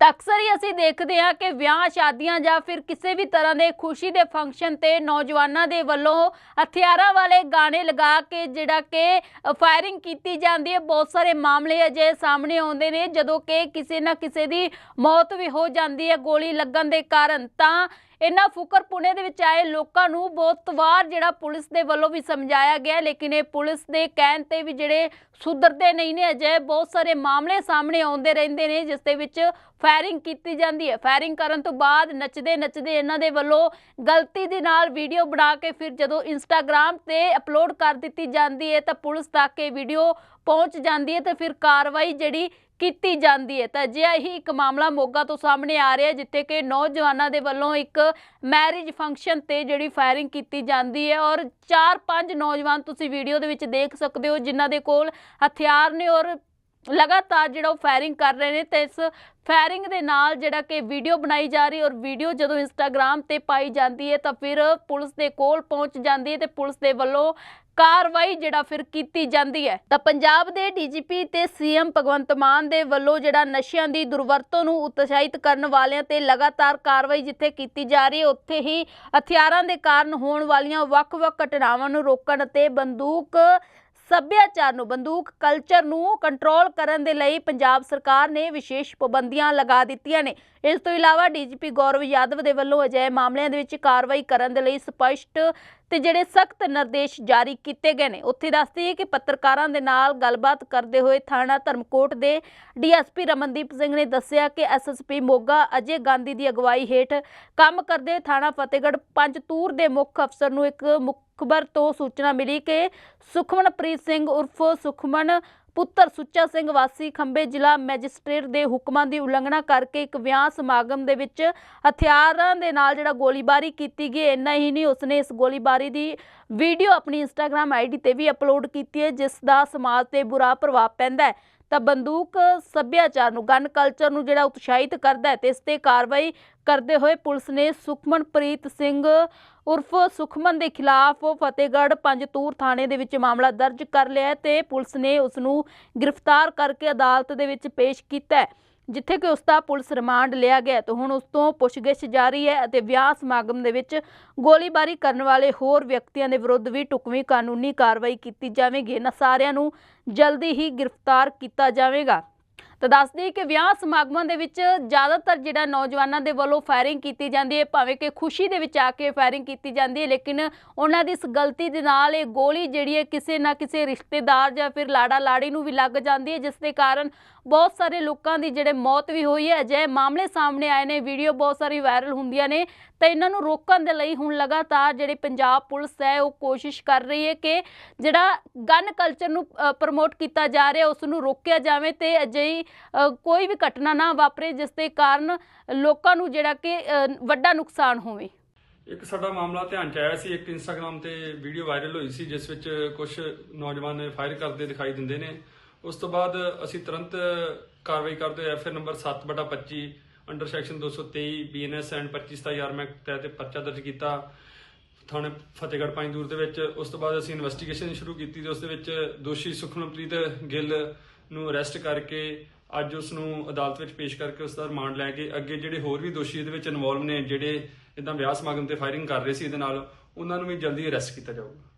ਤਾਂ ਅਕਸਰ ਹੀ ਅਸੀਂ ਦੇਖਦੇ ਹਾਂ ਕਿ ਵਿਆਹ, ਸ਼ਾਦੀਆਂ ਜਾਂ ਫਿਰ ਕਿਸੇ ਵੀ ਤਰ੍ਹਾਂ ਦੇ ਖੁਸ਼ੀ ਦੇ ਫੰਕਸ਼ਨ ਤੇ ਨੌਜਵਾਨਾਂ ਦੇ ਵੱਲੋਂ ਹਥਿਆਰਾਂ ਵਾਲੇ ਗਾਣੇ ਲਗਾ ਕੇ ਜਿਹੜਾ ਕਿ ਫਾਇਰਿੰਗ ਕੀਤੀ ਜਾਂਦੀ ਹੈ। ਬਹੁਤ ਸਾਰੇ ਮਾਮਲੇ ਅਜੇ ਸਾਹਮਣੇ ਆਉਂਦੇ ਨੇ। ਜਦੋਂ ਕਿ ਕਿਸੇ ਨਾ ਕਿਸੇ ਦੀ ਮੌਤ ਵੀ ਹੋ ਜਾਂਦੀ ਹੈ ਗੋਲੀ ਲੱਗਣ ਦੇ ਕਾਰਨ ਤਾਂ ਇਹਨਾਂ ਫੁਕਰਪੁਣੇ ਦੇ ਵਿੱਚ ਆਏ ਲੋਕਾਂ ਨੂੰ ਬਹੁਤ ਵਾਰ ਜਿਹੜਾ ਪੁਲਿਸ ਦੇ ਵੱਲੋਂ ਵੀ ਸਮਝਾਇਆ ਗਿਆ, ਲੇਕਿਨ ਇਹ ਪੁਲਿਸ ਦੇ ਕਹਿਣ ਤੇ ਵੀ ਜਿਹੜੇ ਸੁਧਰਦੇ ਨਹੀਂ ਨੇ ਅਜੇ, ਬਹੁਤ ਸਾਰੇ ਮਾਮਲੇ ਸਾਹਮਣੇ ਆਉਂਦੇ ਰਹਿੰਦੇ ਨੇ, ਜਿਸ ਦੇ ਵਿੱਚ ਫਾਇਰਿੰਗ ਕੀਤੀ ਜਾਂਦੀ ਹੈ। ਫਾਇਰਿੰਗ ਕਰਨ ਤੋਂ ਬਾਅਦ ਨੱਚਦੇ ਨੱਚਦੇ ਇਹਨਾਂ ਦੇ ਵੱਲੋਂ ਗਲਤੀ ਦੇ ਨਾਲ ਵੀਡੀਓ ਬਣਾ ਕੇ ਫਿਰ ਜਦੋਂ ਇੰਸਟਾਗ੍ਰam ਤੇ ਅਪਲੋਡ ਕਰ ਦਿੱਤੀ ਜਾਂਦੀ ਹੈ, ਤਾਂ ਪੁਲਿਸ ਤੱਕ ਇਹ ਵੀਡੀਓ ਪਹੁੰਚ ਜਾਂਦੀ ਹੈ ਤੇ ਫਿਰ ਕਾਰਵਾਈ ਜਿਹੜੀ ਕੀਤੀ ਜਾਂਦੀ ਹੈ। ਤਾਂ ਅਜਿਹਾ ਹੀ ਇੱਕ ਮਾਮਲਾ ਮੋਗਾ ਤੋਂ ਸਾਹਮਣੇ ਆ ਰਿਹਾ ਜਿੱਥੇ ਕਿ ਨੌਜਵਾਨਾਂ ਦੇ ਵੱਲੋਂ ਇੱਕ ਮੈਰਿਜ ਫੰਕਸ਼ਨ ਤੇ ਜਿਹੜੀ ਫਾਇਰਿੰਗ ਕੀਤੀ ਜਾਂਦੀ ਹੈ ਔਰ 4-5 ਨੌਜਵਾਨ ਤੁਸੀਂ ਵੀਡੀਓ ਦੇ ਵਿੱਚ ਦੇਖ ਸਕਦੇ ਹੋ, ਜਿਨ੍ਹਾਂ ਦੇ ਕੋਲ ਹਥਿਆਰ ਨੇ ਔਰ ਲਗਾਤਾਰ ਜਿਹੜਾ ਉਹ ਫਾਇਰਿੰਗ ਕਰ ਰਹੇ ਨੇ ਤੇ ਇਸ ਫਾਇਰਿੰਗ ਦੇ ਨਾਲ ਜਿਹੜਾ ਕਿ ਵੀਡੀਓ ਬਣਾਈ ਜਾ ਰਹੀ ਔਰ ਵੀਡੀਓ ਜਦੋਂ ਇੰਸਟਾਗ੍ਰam ਤੇ ਪਾਈ ਜਾਂਦੀ ਹੈ ਤਾਂ ਫਿਰ ਪੁਲਿਸ ਦੇ ਕੋਲ ਪਹੁੰਚ ਜਾਂਦੀ ਹੈ ਤੇ ਪੁਲਿਸ ਦੇ ਵੱਲੋਂ ਕਾਰਵਾਈ ਜਿਹੜਾ ਫਿਰ ਕੀਤੀ ਜਾਂਦੀ ਹੈ। ਤਾਂ ਪੰਜਾਬ ਦੇ ਡੀਜੀਪੀ ਤੇ ਸੀਐਮ ਭਗਵੰਤ ਮਾਨ ਦੇ ਵੱਲੋਂ ਜਿਹੜਾ ਨਸ਼ਿਆਂ ਦੀ ਦੁਰਵਰਤੋਂ ਨੂੰ ਉਤਸ਼ਾਹਿਤ ਕਰਨ ਵਾਲਿਆਂ ਤੇ ਲਗਾਤਾਰ ਕਾਰਵਾਈ ਜਿੱਥੇ ਕੀਤੀ ਜਾ ਰਹੀ ਹੈ, ਉੱਥੇ ਹੀ ਹਥਿਆਰਾਂ ਦੇ ਕਾਰਨ ਹੋਣ ਵਾਲੀਆਂ ਵੱਖ-ਵੱਖ ਘਟਨਾਵਾਂ ਨੂੰ ਰੋਕਣ ਅਤੇ ਬੰਦੂਕ ਸੱਭਿਆਚਾਰ ਨੂੰ, ਬੰਦੂਕ ਕਲਚਰ ਨੂੰ ਕੰਟਰੋਲ ਕਰਨ ਦੇ ਲਈ ਪੰਜਾਬ ਸਰਕਾਰ ਨੇ ਵਿਸ਼ੇਸ਼ ਪਾਬੰਦੀਆਂ ਲਗਾ ਦਿੱਤੀਆਂ ਨੇ। ਇਸ ਤੋਂ ਇਲਾਵਾ ਡੀਜੀਪੀ ਗੌਰਵ ਯਾਦਵ ਦੇ ਵੱਲੋਂ ਅਜਿਹੇ ਮਾਮਲਿਆਂ ਦੇ ਵਿੱਚ ਕਾਰਵਾਈ ਕਰਨ ਦੇ ਲਈ ਸਪਸ਼ਟ ਤੇ ਜਿਹੜੇ ਸਖਤ ਨਿਰਦੇਸ਼ ਜਾਰੀ ਕੀਤੇ ਗਏ ਨੇ, ਉੱਥੇ ਦੱਸਦੀ ਹੈ ਕਿ ਪੱਤਰਕਾਰਾਂ ਦੇ ਨਾਲ ਗੱਲਬਾਤ ਕਰਦੇ ਹੋਏ ਥਾਣਾ ਧਰਮਕੋਟ ਦੇ ਡੀਐਸਪੀ ਰਮਨਦੀਪ ਸਿੰਘ ਨੇ ਦੱਸਿਆ ਕਿ ਐਸਐਸਪੀ ਮੋਗਾ ਅਜੇ ਗਾਂਧੀ ਦੀ ਅਗਵਾਈ ਹੇਠ ਕੰਮ ਕਰਦੇ ਥਾਣਾ ਫਤਿਹਗੜ੍ਹ ਪੰਜਤੂਰ ਦੇ ਮੁੱਖ ਅਫਸਰ ਨੂੰ ਇੱਕ ਮੁਖਬਰ ਤੋਂ ਸੂਚਨਾ ਮਿਲੀ ਕਿ ਸੁਖਮਨਪ੍ਰੀਤ ਸਿੰਘ ਉਰਫ ਸੁਖਮਨ ਪੁੱਤਰ ਸੁੱਚਾ ਸਿੰਘ ਵਾਸੀ ਖੰਬੇ ਜ਼ਿਲ੍ਹਾ ਮੈਜਿਸਟ੍ਰੇਟ ਦੇ ਹੁਕਮਾਂ ਦੀ ਉਲੰਘਣਾ ਕਰਕੇ ਇੱਕ ਵਿਆਹ ਸਮਾਗਮ ਦੇ ਵਿੱਚ ਹਥਿਆਰਾਂ ਦੇ ਨਾਲ ਜਿਹੜਾ ਗੋਲੀਬਾਰੀ ਕੀਤੀ ਗਈ, ਇੰਨਾ ਹੀ ਨਹੀਂ, ਉਸਨੇ ਇਸ ਗੋਲੀਬਾਰੀ ਦੀ ਵੀਡੀਓ ਆਪਣੀ ਇੰਸਟਾਗ੍ਰam ਆਈਡੀ ਤੇ ਵੀ ਅਪਲੋਡ ਕੀਤੀ ਹੈ, ਜਿਸ ਦਾ ਸਮਾਜ ਤੇ ਬੁਰਾ ਪ੍ਰਭਾਵ ਪੈਂਦਾ ਹੈ। ਤਾਂ ਬੰਦੂਕ ਸੱਭਿਆਚਾਰ ਨੂੰ, ਗਨ ਕਲਚਰ ਨੂੰ ਜਿਹੜਾ ਉਤਸ਼ਾਹਿਤ ਕਰਦਾ ਹੈ, ਤੇ ਇਸ ਤੇ ਕਾਰਵਾਈ ਕਰਦੇ ਹੋਏ ਪੁਲਿਸ ਨੇ ਸੁਖਮਨਪ੍ਰੀਤ ਸਿੰਘ ਉਰਫ ਸੁਖਮਨ ਦੇ ਖਿਲਾਫ ਫਤਿਹਗੜ੍ਹ ਪੰਜਤੂਰ ਥਾਣੇ ਦੇ ਵਿੱਚ ਮਾਮਲਾ ਦਰਜ ਕਰ ਲਿਆ ਹੈ ਤੇ ਪੁਲਿਸ ਨੇ ਉਸ ਨੂੰ ਗ੍ਰਿਫਤਾਰ ਕਰਕੇ ਅਦਾਲਤ ਦੇ ਵਿੱਚ ਪੇਸ਼ ਕੀਤਾ ਹੈ। ਜਿੱਥੇ ਕਿ ਉਸ ਦਾ ਪੁਲਿਸ ਰਿਮਾਂਡ ਲਿਆ ਗਿਆ ਤੇ ਹੁਣ ਉਸ ਤੋਂ ਪੁੱਛਗਿੱਛ ਜਾਰੀ ਹੈ ਅਤੇ ਵਿਆਹ ਸਮਾਗਮ ਦੇ ਵਿੱਚ ਗੋਲੀਬਾਰੀ ਕਰਨ ਵਾਲੇ ਹੋਰ ਵਿਅਕਤੀਆਂ ਦੇ ਵਿਰੁੱਧ ਵੀ ਟੁਕਵੀਂ ਕਾਨੂੰਨੀ ਕਾਰਵਾਈ ਕੀਤੀ ਜਾਵੇਗੀ। ਇਹਨਾਂ ਸਾਰਿਆਂ ਨੂੰ ਜਲਦੀ ਹੀ ਗ੍ਰਿਫਤਾਰ ਕੀਤਾ ਜਾਵੇਗਾ। ਤਾਂ ਦੱਸਦੀ ਕਿ ਵਿਆਹ ਸਮਾਗਮਾਂ ਦੇ ਵਿੱਚ ਜ਼ਿਆਦਾਤਰ ਜਿਹੜਾ ਨੌਜਵਾਨਾਂ ਦੇ ਵੱਲੋਂ ਫਾਇਰਿੰਗ ਕੀਤੀ ਜਾਂਦੀ ਹੈ, ਭਾਵੇਂ ਕਿ ਖੁਸ਼ੀ ਦੇ ਵਿੱਚ ਆ ਕੇ ਫਾਇਰਿੰਗ ਕੀਤੀ ਜਾਂਦੀ ਹੈ, ਲੇਕਿਨ ਉਹਨਾਂ ਦੀ ਇਸ ਗਲਤੀ ਦੇ ਨਾਲ ਇਹ ਗੋਲੀ ਜਿਹੜੀ ਹੈ ਕਿਸੇ ਨਾ ਕਿਸੇ ਰਿਸ਼ਤੇਦਾਰ ਜਾਂ ਫਿਰ ਲਾੜਾ ਲਾੜੀ ਨੂੰ ਵੀ ਲੱਗ ਜਾਂਦੀ ਹੈ, ਜਿਸ ਦੇ ਕਾਰਨ ਬਹੁਤ ਸਾਰੇ ਲੋਕਾਂ ਦੀ ਜਿਹੜੇ ਮੌਤ ਵੀ ਹੋਈ ਹੈ। ਅਜਿਹੇ ਮਾਮਲੇ ਸਾਹਮਣੇ ਆਏ ਨੇ ਵੀਡੀਓ ਬਹੁਤ ਸਾਰੀ ਵਾਇਰਲ ਹੁੰਦੀਆਂ ਨੇ, ਤਾਂ ਇਹਨਾਂ ਨੂੰ ਰੋਕਣ ਦੇ ਲਈ ਹੁਣ ਲਗਾਤਾਰ ਜਿਹੜੀ ਪੰਜਾਬ ਪੁਲਿਸ ਹੈ, ਉਹ ਕੋਸ਼ਿਸ਼ ਕਰ ਰਹੀ ਹੈ ਕਿ ਜਿਹੜਾ ਗਨ ਕਲਚਰ ਨੂੰ ਪ੍ਰਮੋਟ ਕੀਤਾ ਜਾ ਰਿਹਾ ਉਸ ਨੂੰ ਰੋਕਿਆ ਜਾਵੇ ਤੇ ਅਜਿਹੀ ਕੋਈ ਵੀ ਘਟਨਾ ਨਾ ਵਾਪਰੇ ਜਿਸ ਦੇ ਕਾਰਨ ਲੋਕਾਂ ਨੂੰ ਜਿਹੜਾ ਕਿ ਅ, ਵੱਡਾ ਨੁਕਸਾਨ ਹੋਵੇ। ਇੱਕ ਸਾਡਾ ਮਾਮਲਾ ਧਿਆਨ ਚ ਆਇਆ ਸੀ ਇੱਕ ਇੰਸਟਾਗ੍ਰam ਤੇ ਵੀਡੀਓ ਵਾਇਰਲ ਹੋਈ ਸੀ ਜਿਸ ਵਿੱਚ ਕੁਝ ਨੌਜਵਾਨ ਫਾਇਰ ਕਰਦੇ ਦਿਖਾਈ ਦਿੰਦੇ ਨੇ। ਉਸ ਤੋਂ ਬਾਅਦ ਅਸੀਂ ਤੁਰੰਤ ਕਾਰਵਾਈ ਕਰਦੇ ਹੋਏ FA number 7/25 under section 223 BNS and 25 arm ਤਹਿਤ ਪਰਚਾ ਦਰਜ ਕੀਤਾ। ਥਾਣੇ ਫਤਿਹਗੜ੍ਹ ਪੰਜਦੂਰ ਦੇ ਵਿੱਚ ਉਸ ਤੋਂ ਬਾਅਦ ਅਸੀਂ ਇਨਵੈਸਟੀਗੇਸ਼ਨ ਸ਼ੁਰੂ ਕੀਤੀ ਤੇ ਉਸ ਦੇ ਵਿੱਚ ਦੋਸ਼ੀ ਸੁਖਮਨਪ੍ਰੀਤ ਗਿੱਲ ਨੂੰ ਅਰੈਸਟ ਕਰਕੇ ਅੱਜ ਉਸ ਨੂੰ ਅਦਾਲਤ ਵਿੱਚ ਪੇਸ਼ ਕਰਕੇ ਉਸ ਦਾ ਰਿਮਾਂਡ ਲੈ ਕੇ ਅੱਗੇ ਜਿਹੜੇ ਹੋਰ ਵੀ ਦੋਸ਼ੀ ਇਹਦੇ ਵਿੱਚ ਇਨਵੋਲਵ ਨੇ, ਜਿਹੜੇ ਇਦਾਂ ਵਿਆਹ ਸਮਾਗਮ ਤੇ ਫਾਇਰਿੰਗ ਕਰ ਰਹੇ ਸੀ, ਇਹਦੇ ਨਾਲ ਉਹਨਾਂ ਨੂੰ ਵੀ ਜਲਦੀ ਅਰੈਸਟ ਕੀਤਾ ਜਾਊਗਾ।